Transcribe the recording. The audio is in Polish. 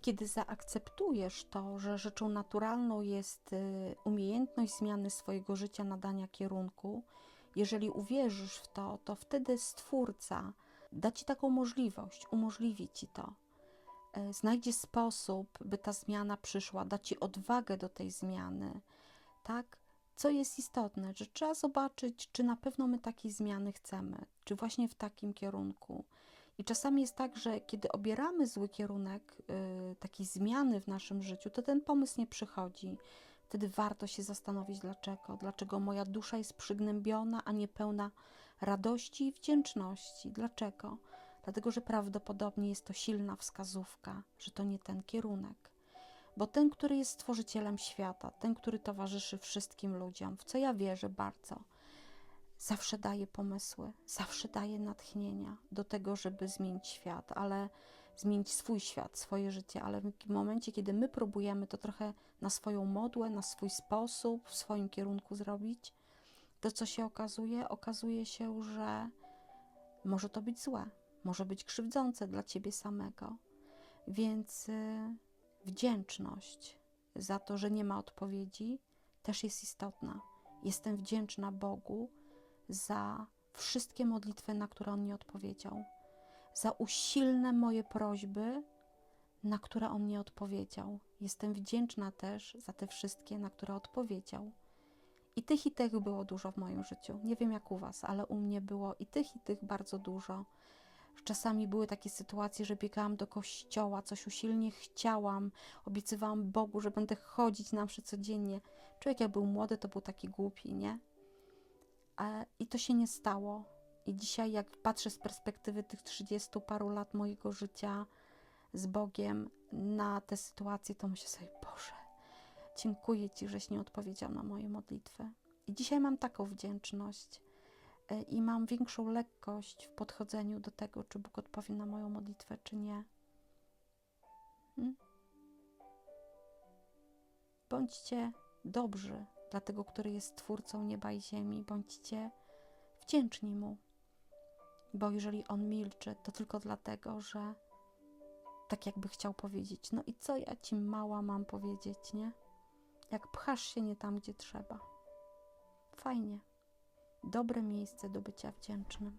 Kiedy zaakceptujesz to, że rzeczą naturalną jest y, umiejętność zmiany swojego życia, nadania kierunku, jeżeli uwierzysz w to, to wtedy Stwórca da ci taką możliwość, umożliwi ci to. Y, Znajdzie sposób, by ta zmiana przyszła, da ci odwagę do tej zmiany, tak? Co jest istotne, że trzeba zobaczyć, czy na pewno my takiej zmiany chcemy, czy właśnie w takim kierunku. I czasami jest tak, że kiedy obieramy zły kierunek y, takiej zmiany w naszym życiu, to ten pomysł nie przychodzi. Wtedy warto się zastanowić, dlaczego. Dlaczego moja dusza jest przygnębiona, a nie pełna radości i wdzięczności. Dlaczego? Dlatego, że prawdopodobnie jest to silna wskazówka, że to nie ten kierunek. Bo ten, który jest stworzycielem świata, ten, który towarzyszy wszystkim ludziom, w co ja wierzę bardzo, zawsze daje pomysły, zawsze daje natchnienia do tego, żeby zmienić świat, ale zmienić swój świat, swoje życie, ale w momencie, kiedy my próbujemy to trochę na swoją modłę, na swój sposób, w swoim kierunku zrobić, to co się okazuje? Okazuje się, że może to być złe, może być krzywdzące dla ciebie samego. Więc y, wdzięczność za to, że nie ma odpowiedzi, też jest istotna. Jestem wdzięczna Bogu za wszystkie modlitwy, na które On nie odpowiedział, za usilne moje prośby, na które On nie odpowiedział. Jestem wdzięczna też za te wszystkie, na które odpowiedział. I tych i tych było dużo w moim życiu. Nie wiem jak u Was, ale u mnie było i tych i tych bardzo dużo. Czasami były takie sytuacje, że biegałam do kościoła, coś usilnie chciałam, obiecywałam Bogu, że będę chodzić na mszy codziennie. Człowiek jak był młody, to był taki głupi, nie? I to się nie stało. I dzisiaj, jak patrzę z perspektywy tych 30 paru lat mojego życia z Bogiem na te sytuacje, to myślę sobie, Boże, dziękuję Ci, żeś nie odpowiedział na moje modlitwy. I dzisiaj mam taką wdzięczność e, i mam większą lekkość w podchodzeniu do tego, czy Bóg odpowie na moją modlitwę, czy nie. Hmm? Bądźcie dobrzy dla tego, który jest Twórcą nieba i ziemi. Bądźcie wdzięczni Mu, bo jeżeli On milczy, to tylko dlatego, że tak jakby chciał powiedzieć, no i co ja Ci mała mam powiedzieć, nie? Jak pchasz się nie tam, gdzie trzeba. Fajnie. Dobre miejsce do bycia wdzięcznym.